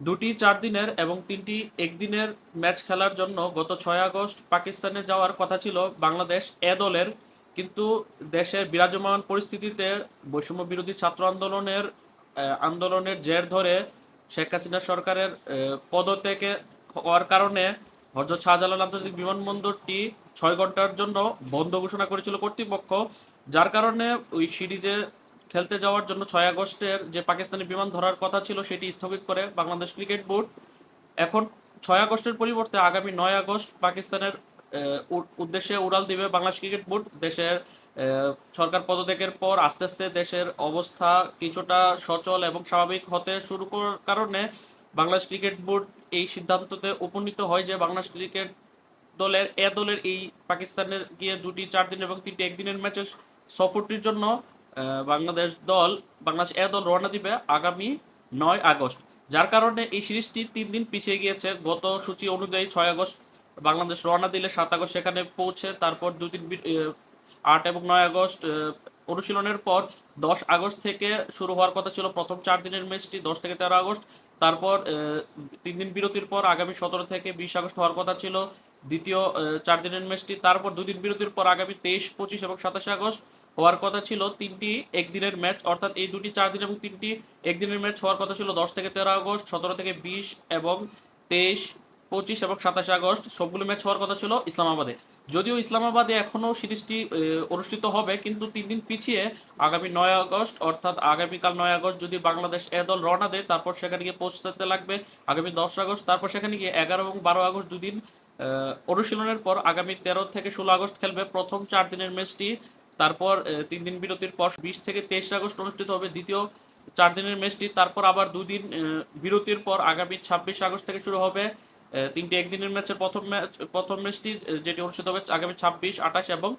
দুটি চার দিনের এবং তিনটি একদিনের ম্যাচ খেলার জন্য গত ছয় আগস্ট পাকিস্তানে যাওয়ার কথা ছিল বাংলাদেশ এ দলের। কিন্তু দেশের বিরাজমান পরিস্থিতিতে বৈষম্য বিরোধী ছাত্র আন্দোলনের আন্দোলনের জের ধরে শেখ হাসিনা সরকারের পদত্যাগে হওয়ার কারণে হজরত শাহজালাল আন্তর্জাতিক বিমানবন্দরটি ছয় ঘণ্টার জন্য বন্ধ ঘোষণা করেছিল কর্তৃপক্ষ, যার কারণে ওই সিরিজে খেলতে যাওয়ার জন্য ছয় আগস্টের যে পাকিস্তানি বিমান ধরার কথা ছিল, সেটি স্থগিত করে বাংলাদেশ ক্রিকেট বোর্ড। এখন ছয় আগস্টের পরিবর্তে আগামী নয় আগস্ট পাকিস্তানের উদ্দেশ্যে উড়াল দিবে বাংলাদেশ ক্রিকেট বোর্ড। দেশের সরকার পদত্যাগের পর আস্তে আস্তে দেশের অবস্থা কিছুটা সচল এবং স্বাভাবিক হতে শুরু করার কারণে বাংলাদেশ ক্রিকেট বোর্ড এই সিদ্ধান্ততে উপনীত হয় যে বাংলাদেশ ক্রিকেট দলের, এ দলের এই পাকিস্তানের গিয়ে দুটি, চার দিন এবং তিনটি একদিনের ম্যাচের সফরটির জন্য বাংলাদেশ দল, বাংলাদেশ এ দল রওনা দিবে আগামী নয় আগস্ট। যার কারণে এই সিরিজটি তিন দিন পিছিয়ে গিয়েছে। গত সূচি অনুযায়ী ছয় আগস্ট বাংলাদেশ রওনা দিলে সাত আগস্ট সেখানে পৌঁছে তারপর দু তিন আট এবং নয় আগস্ট অনুশীলনের পর দশ আগস্ট থেকে শুরু হওয়ার কথা ছিল প্রথম চার দিনের ম্যাচটি, দশ থেকে তেরো আগস্ট। তারপর তিন দিন বিরতির পর আগামী সতেরো থেকে বিশ আগস্ট হওয়ার কথা ছিল। দ্বিতীয় চার দিনের ম্যাচটি, তারপর দুদিন বিরতির পর আগামী তেইশ, পঁচিশ এবং সাতাশে আগস্ট হওয়ার কথা ছিল তিনটি একদিনের ম্যাচ, অর্থাৎ এই দুটি চার দিন এবং তিনটি একদিনের ম্যাচ হওয়ার কথা ছিল দশ থেকে তেরো আগস্ট, সতেরো থেকে বিশ এবং তেইশ, পঁচিশ এবং সাতাশে আগস্ট। সবগুলো ম্যাচ হওয়ার কথা ছিল ইসলামাবাদে। যদিও ইসলামাবাদে এখনও সিরিজটি অনুষ্ঠিত হবে, কিন্তু তিন দিন পিছিয়ে আগামী নয় আগস্ট, অর্থাৎ আগামীকাল নয় আগস্ট যদি বাংলাদেশ এ দল রওনা দেয়, তারপর সেখানে গিয়ে পৌঁছতে লাগবে আগামী দশ আগস্ট। তারপর সেখানে গিয়ে এগারো এবং বারো আগস্ট দুদিন অনুশীলনের পর আগামী তেরো থেকে ষোলো আগস্ট খেলবে প্রথম চার দিনের ম্যাচটি। তারপর তিন দিন বিরতির পর বিশ থেকে তেইশ আগস্ট অনুষ্ঠিত হবে দ্বিতীয় চার দিনের ম্যাচটি। তারপর আবার দুদিন বিরতির পর আগামী ছাব্বিশ আগস্ট থেকে শুরু হবে তিনটি একদিনের ম্যাচের প্রথম ম্যাচ, প্রথম ম্যাচটি যেটি অনুষ্ঠিত হবে আগামী ছাব্বিশ, আঠাশ এবং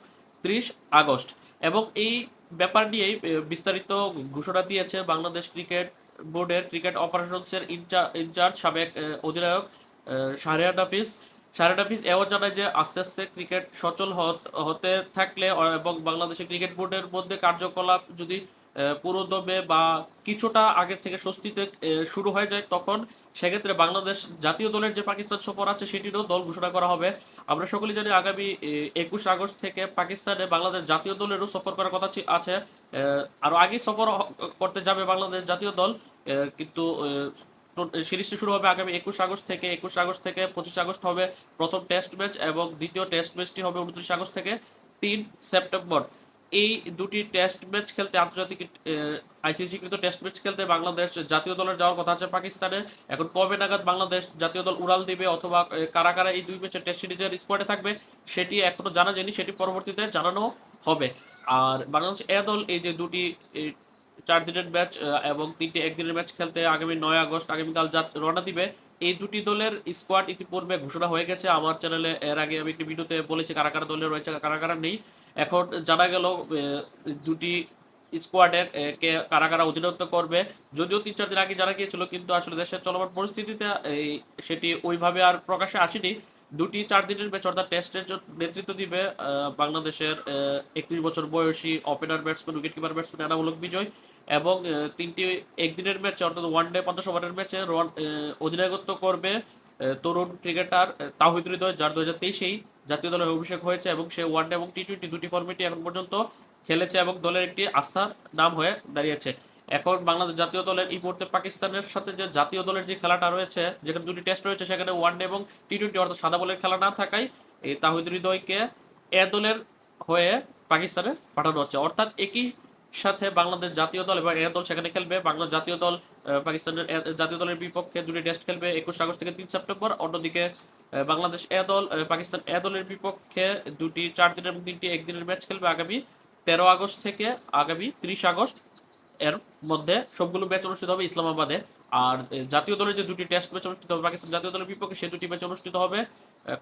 ত্রিশ আগস্ট। এবং এই ব্যাপার নিয়েই বিস্তারিত ঘোষণা দিয়েছে বাংলাদেশ ক্রিকেট বোর্ডের ক্রিকেট অপারেশনসের ইনচার্জ সাবেক অধিনায়ক শাহরিয়ার হাফিজ হাফিজ এও জানায় যে আস্তে আস্তে ক্রিকেট সচল হত- থাকলে এবং বাংলাদেশের ক্রিকেট বোর্ডের মধ্যে কার্যকলাপ যদি পুরোদমে বা কিছুটা আগে থেকে স্বস্তিতে শুরু হয়ে যায়, তখন সেক্ষেত্রে বাংলাদেশ জাতীয় দলের যে পাকিস্তান সফর আছে, সেটিরও দল ঘোষণা করা হবে। আমরা সকলেই জানি আগামী একুশ আগস্ট থেকে পাকিস্তানে বাংলাদেশ জাতীয় দলেরও সফর করার কথা আছে। আরও আরও আগেই সফর করতে যাবে বাংলাদেশ জাতীয় দল কিন্তু সিরিজটি শুরু হবে আগামী একুশ আগস্ট থেকে, একুশ আগস্ট থেকে পঁচিশ আগস্ট হবে প্রথম টেস্ট ম্যাচ এবং দ্বিতীয় টেস্ট ম্যাচটি হবে উনত্রিশ আগস্ট থেকে তিন সেপ্টেম্বর। এই দুটি টেস্ট ম্যাচ খেলতে আন্তর্জাতিক আইসিসি কৃত টেস্ট ম্যাচ খেলতে বাংলাদেশ জাতীয় দলের যাওয়ার কথা আছে পাকিস্তানে এখন কবে নাগাদ বাংলাদেশ জাতীয় দল উড়াল দিবে অথবা কারা কারা এই দুই ম্যাচের টেস্ট সিরিজের স্কোয়াডে থাকবে, সেটি এখনও জানা যায়নি, সেটি পরবর্তীতে জানানো হবে। আর বাংলাদেশ এ দল এই যে দুটি চার দিনের ম্যাচ এবং তিনটি একদিনের ম্যাচ খেলতে আগামী নয় আগস্ট আগামীকাল যা রওনা দিবে। এই দুটি দলের স্কোয়াড ইতিপূর্বে ঘোষণা হয়ে গেছে। আমার চ্যানেলে এর আগে আমি একটি ভিডিওতে বলেছি কারা কারা দলে রয়েছে, কারা কারা নেই। এখন জানা গেল দুটি স্কোয়াডের কে কারা কারা অধিনায়ত্ব করবে। যদিও তিন চার দিন আগে জানা গিয়েছিল, কিন্তু আসলে দেশের চলমান পরিস্থিতিতে সেটি ওইভাবে আর প্রকাশে আসেনি। দুটি চার দিনের ম্যাচ, অর্থাৎ টেস্টের নেতৃত্ব দিবে বাংলাদেশের একত্রিশ বছর বয়সী opener batsman wicket keeper batsman এনামূলক Bijoy. এবং তিনটি একদিনের ম্যাচে, অর্থাৎ ওয়ান ডে পঞ্চাশ ওভারের ম্যাচে অধিনায়কত্ব করবে তরুণ ক্রিকেটার তাহিদ হৃদয়, যার দু হাজার তেইশেই জাতীয় দলের অভিষেক হয়েছে এবং সে ওয়ান ডে এবং টি টোয়েন্টি দুটি ফর্মেটই এখন পর্যন্ত খেলেছে এবং দলের একটি আস্থার নাম হয়ে দাঁড়িয়েছে। এখন বাংলাদেশ জাতীয় দলের এই মুহূর্তে পাকিস্তানের সাথে যে জাতীয় দলের যে খেলাটা রয়েছে, যেখানে দুটি টেস্ট রয়েছে, সেখানে ওয়ান ডে এবং টি টোয়েন্টি অর্থাৎ সাদা বলের খেলা না থাকায় এই তাহিদ হৃদয়কে এ দলের হয়ে পাকিস্তানে পাঠানো হচ্ছে। অর্থাৎ একই সাথে বাংলাদেশ জাতীয় দল এবং এ দল সেখানে খেলবে। বাংলা জাতীয় দল পাকিস্তানের জাতীয় দলের বিপক্ষে দুটি টেস্ট খেলবে একুশ আগস্ট থেকে তিন সেপ্টেম্বর। অন্যদিকে বাংলাদেশ এ দল পাকিস্তান এ দলের বিপক্ষে দুটি চার দিনের এবং তিনটি একদিনের ম্যাচ খেলবে আগামী তেরো আগস্ট থেকে আগামী ত্রিশ আগস্ট। এর মধ্যে সবগুলো ম্যাচ অনুষ্ঠিত হবে ইসলামাবাদে। আর জাতীয় দলের যে দুটি টেস্ট ম্যাচ অনুষ্ঠিত হবে, পাকিস্তান জাতীয় দলের বিপক্ষে সেই দুটি ম্যাচ অনুষ্ঠিত হবে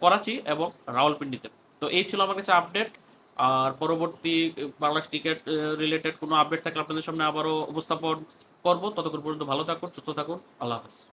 করাচি এবং রাওয়ালপিন্ডিতে। তো এই ছিল আমার কাছে আপডেট আর পরবর্তী বাংলাদেশ ক্রিকেট রিলেটেড কোনো আপডেট থাকলে আপনাদের সামনে আবারও উপস্থাপন করব। ততক্ষণ পর্যন্ত ভালো থাকুন, সুস্থ থাকুন। আল্লাহ হাফেজ।